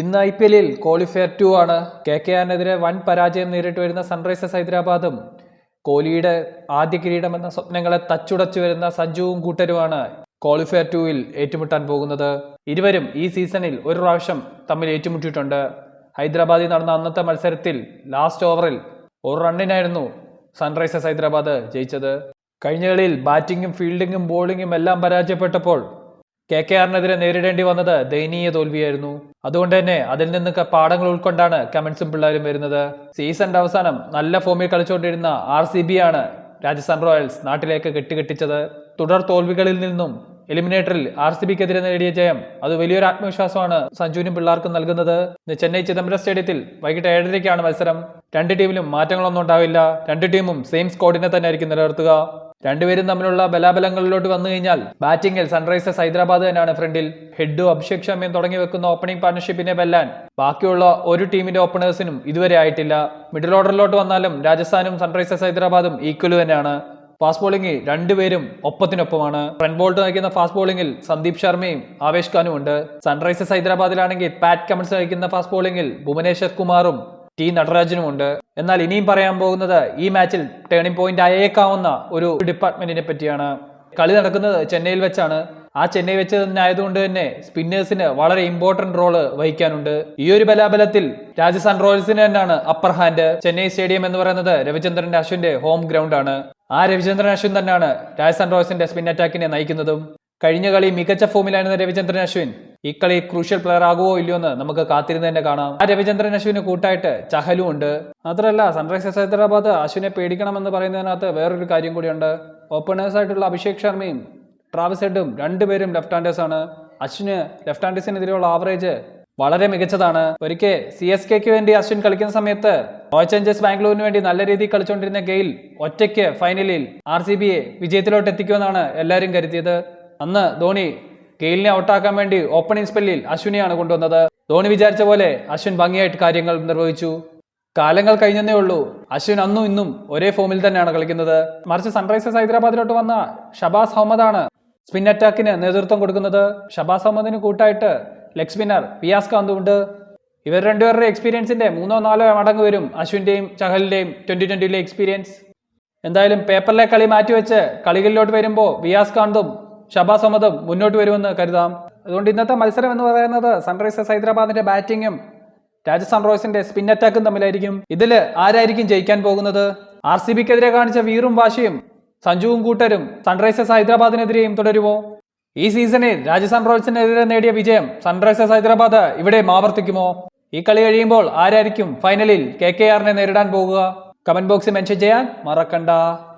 ഇന്ന് I P എല്ലിൽ qualifier two ആണ്. കെ കെ ആറിനെതിരെ വൻ പരാജയം നേരിട്ട് വരുന്ന സൺറൈസേഴ്സ് ഹൈദരാബാദും. കോഹ്ലിയുടെ ആദ്യ കിരീടമെന്ന സ്വപ്നങ്ങളെ തച്ചുടച്ചു വരുന്ന സഞ്ജുവും കൂട്ടരുമാണ് ക്വാളിഫയർ ടുവിൽ ഏറ്റുമുട്ടാൻ പോകുന്നത്. ഇരുവരും ഈ സീസണിൽ ഒരു പ്രാവശ്യം തമ്മിൽ ഏറ്റുമുട്ടിയിട്ടുണ്ട്. ഹൈദരാബാദിൽ നടന്ന അന്നത്തെ മത്സരത്തിൽ ലാസ്റ്റ് ഓവറിൽ ഒരു റണ്ണിനായിരുന്നു സൺറൈസേഴ്സ് ഹൈദരാബാദ് ജയിച്ചത്. കഴിഞ്ഞ കളിയിൽ ബാറ്റിങ്ങും ഫീൽഡിങ്ങും ബോളിങ്ങും എല്ലാം പരാജയപ്പെട്ടപ്പോൾ കെ കെ ആറിനെതിരെ നേരിടേണ്ടി വന്നത് ദയനീയ തോൽവിയായിരുന്നു. അതുകൊണ്ട് തന്നെ അതിൽ നിന്നൊക്കെ പാഠങ്ങൾ ഉൾക്കൊണ്ടാണ് കമൻസും പിള്ളേരും വരുന്നത്. സീസണിന്റെ അവസാനം നല്ല ഫോമിൽ കളിച്ചുകൊണ്ടിരുന്ന ആർ സി ബി ആണ് രാജസ്ഥാൻ റോയൽസ് നാട്ടിലേക്ക് കെട്ടിക്കെട്ടിച്ചത്. തുടർ തോൽവികളിൽ നിന്നും എലിമിനേറ്ററിൽ ആർ സി ബിക്കെതിരെ നേടിയ ജയം അത് വലിയൊരു ആത്മവിശ്വാസമാണ് സഞ്ജുവിനും പിള്ളേർക്കും നൽകുന്നത്. ചെന്നൈ ചിദംബരം സ്റ്റേഡിയത്തിൽ വൈകിട്ട് ഏഴരയ്ക്കാണ് മത്സരം. രണ്ട് ടീമിലും മാറ്റങ്ങളൊന്നും ഉണ്ടാവില്ല. രണ്ട് ടീമും സെയിം സ്കോഡിനെ തന്നെ ആയിരിക്കും നിലനിർത്തുക. രണ്ടുപേരും തമ്മിലുള്ള ബലാബലങ്ങളിലോട്ട് വന്നു കഴിഞ്ഞാൽ ബാറ്റിംഗിൽ സൺറൈസേഴ്സ് ഹൈദരാബാദ് തന്നെയാണ് ഫ്രണ്ടിൽ. ഹെഡും അഭിഷേക് ശർമ്മയും തുടങ്ങി വെക്കുന്ന ഓപ്പണിംഗ് പാർട്ണർഷിപ്പിനെ വെല്ലാൻ ബാക്കിയുള്ള ഒരു ടീമിന്റെ ഓപ്പണേഴ്സിനും ഇതുവരെ ആയിട്ടില്ല. മിഡിൽ ഓർഡറിലോട്ട് വന്നാലും രാജസ്ഥാനും സൺറൈസേഴ്സ് ഹൈദരാബാദും ഈക്വൽ തന്നെയാണ്. ഫാസ്റ്റ് ബോളിംഗിൽ രണ്ടുപേരും ഒപ്പത്തിനൊപ്പമാണ്. ഫ്രണ്ട് ബോൾട്ട് നയിക്കുന്ന ഫാസ്റ്റ് ബോളിംഗിൽ സന്ദീപ് ശർമ്മയും ആവേശ് ഖാനും ഉണ്ട്. സൺറൈസേഴ്സ് ഹൈദരാബാദിലാണെങ്കിൽ പാറ്റ് കമൻസ് നയിക്കുന്ന ഫാസ്റ്റ് ബോളിംഗിൽ ഭുവനേശ്വർ കുമാറും ടി നടരാജനും ഉണ്ട് എന്നാൽ ഇനിയും പറയാൻ പോകുന്നത് ഈ മാച്ചിൽ ടേണിംഗ് പോയിന്റ് ആയേക്കാവുന്ന ഒരു ഡിപ്പാർട്ട്മെന്റിനെ പറ്റിയാണ്. കളി നടക്കുന്നത് ചെന്നൈയിൽ വെച്ചാണ്. ആ ചെന്നൈ വെച്ച് തന്നെ ആയതുകൊണ്ട് തന്നെ സ്പിന്നേഴ്സിന് വളരെ ഇമ്പോർട്ടന്റ് റോൾ വഹിക്കാനുണ്ട്. ഈ ഒരു ബലാബലത്തിൽ രാജസ്ഥാൻ റോയൽസിന് തന്നെയാണ് അപ്പർ ഹാൻഡ് ചെന്നൈ സ്റ്റേഡിയം എന്ന് പറയുന്നത് രവിചന്ദ്രൻ അശ്വിന്റെ ഹോം ഗ്രൗണ്ട് ആണ്. ആ രവിചന്ദ്രൻ അശ്വിൻ തന്നെയാണ് രാജസ്ഥാൻ റോയൽസിന്റെ സ്പിൻ അറ്റാക്കിനെ നയിക്കുന്നതും. കഴിഞ്ഞ കളി മികച്ച ഫോമിലായിരുന്ന രവിചന്ദ്രൻ അശ്വിൻ ഈ കളി ക്രൂഷ്യൽ പ്ലെയർ ആകുമോ ഇല്ലയോ എന്ന് നമുക്ക് കാത്തിരുന്ന് തന്നെ കാണാം. ആ രവിചന്ദ്രൻ അശ്വിന് കൂട്ടായിട്ട് ചഹലും ഉണ്ട്. മാത്രമല്ല സൺറൈസേഴ്സ് ഹൈദരാബാദ് അശ്വിനെ പേടിക്കണമെന്ന് പറയുന്നതിനകത്ത് വേറൊരു കാര്യം കൂടിയുണ്ട്. ഓപ്പണേഴ്സ് ആയിട്ടുള്ള അഭിഷേക് ശർമ്മയും ട്രാവിസ് ഹെഡും രണ്ടുപേരും ലെഫ്റ്റ് ഹാൻഡേഴ്സ് ആണ്. അശ്വിന് ലെഫ്റ്റ് ഹാൻഡേഴ്സിനെതിരെയുള്ള ആവറേജ് വളരെ മികച്ചതാണ്. ഒരിക്കൽ സി എസ് കെക്ക് വേണ്ടി അശ്വിൻ കളിക്കുന്ന സമയത്ത് റോയൽ ചേഞ്ചേഴ്സ് ബാംഗ്ലൂരിന് വേണ്ടി നല്ല രീതിയിൽ കളിച്ചുകൊണ്ടിരുന്ന ഗെയിൽ ഒറ്റയ്ക്ക് ഫൈനലിൽ ആർ സി ബിയെ വിജയത്തിലോട്ട് എത്തിക്കുമെന്നാണ് എല്ലാവരും കരുതിയത്. അന്ന് ധോണി ഗെയിലിനെ ഔട്ടാക്കാൻ വേണ്ടി ഓപ്പണിംഗ് സ്പെല്ലിൽ അശ്വിനെയാണ് കൊണ്ടുവന്നത്. ധോണി വിചാരിച്ച പോലെ അശ്വിൻ ഭംഗിയായിട്ട് കാര്യങ്ങൾ നിർവഹിച്ചു. കാലങ്ങൾ കഴിഞ്ഞതേ ഉള്ളൂ. അശ്വിൻ അന്നും ഇന്നും ഒരേ ഫോമിൽ തന്നെയാണ് കളിക്കുന്നത്. മറിച്ച് സൺറൈസേഴ്സ് ഹൈദരാബാദിലോട്ട് വന്ന ഷബാസ് അഹമ്മദാണ് സ്പിൻ അറ്റാക്കിന് നേതൃത്വം കൊടുക്കുന്നത്. ഷബാസ് അഹമ്മദിന് കൂട്ടായിട്ട് ലെഗ് സ്പിന്നർ പിയാസ് കാന്തുണ്ട് ഇവർ രണ്ടുപേരുടെ എക്സ്പീരിയൻസിന്റെ മൂന്നോ നാലോ മടങ്ങ് വരും അശ്വിന്റെയും ചഹലിന്റെയും ട്വന്റി ട്വന്റിയിലെ എക്സ്പീരിയൻസ്. എന്തായാലും പേപ്പറിലെ കളി മാറ്റിവെച്ച് കളികളിലോട്ട് വരുമ്പോൾ വിയാസ് കാന്തും ഷബാസ് മുന്നോട്ട് വരുമെന്ന് കരുതാം. അതുകൊണ്ട് ഇന്നത്തെ മത്സരം എന്ന് പറയുന്നത് സൺറൈസേഴ്സ് ഹൈദരാബാദിന്റെ ബാറ്റിങ്ങും രാജസ്ഥാൻ റോയൽസിന്റെ സ്പിൻ അറ്റാക്കും തമ്മിലായിരിക്കും. ഇതിൽ ആരായിരിക്കും ജയിക്കാൻ പോകുന്നത്? ആർ സി ബിക്കെതിരെ കാണിച്ച വീറും വാശിയും സഞ്ജുവും കൂട്ടരും സൺറൈസേഴ്സ് ഹൈദരാബാദിനെതിരെയും തുടരുമോ? ഈ സീസണിൽ രാജസ്ഥാൻ റോയൽസിനെതിരെ നേടിയ വിജയം സൺറൈസേഴ്സ് ഹൈദരാബാദ് ഇവിടെ ആവർത്തിക്കുമോ? ഈ കളി കഴിയുമ്പോൾ ആരായിരിക്കും ഫൈനലിൽ കെ കെ ആറിനെ നേരിടാൻ പോകുക? കമന്റ് ബോക്സിൽ മെൻഷൻ ചെയ്യാൻ മറക്കണ്ട.